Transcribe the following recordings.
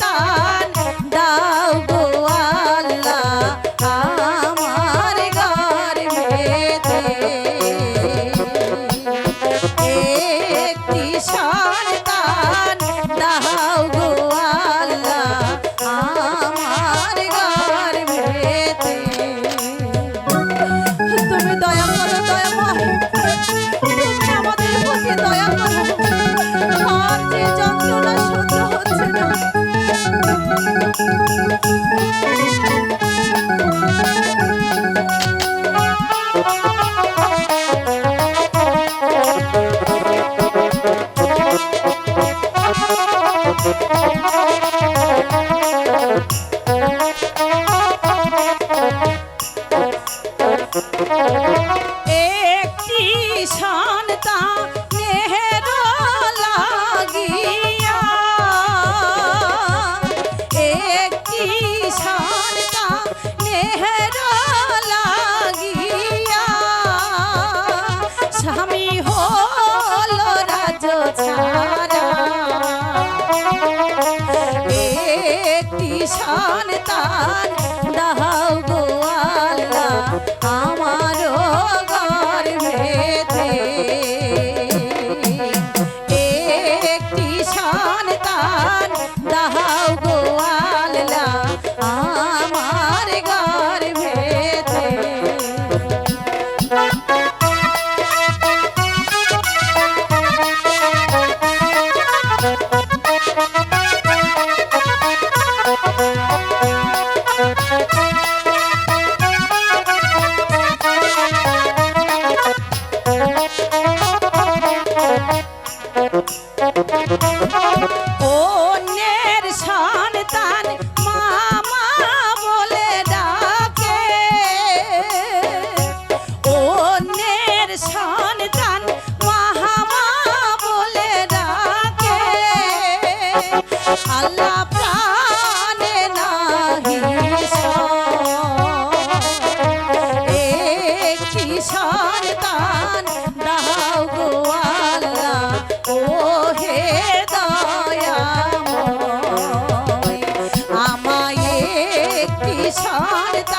তানে একটি সন্তান হলো রাজ ছাড়া। একটি সন্তান দাও গোয়া অন্যের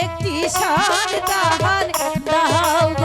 একটি সন্তান দাও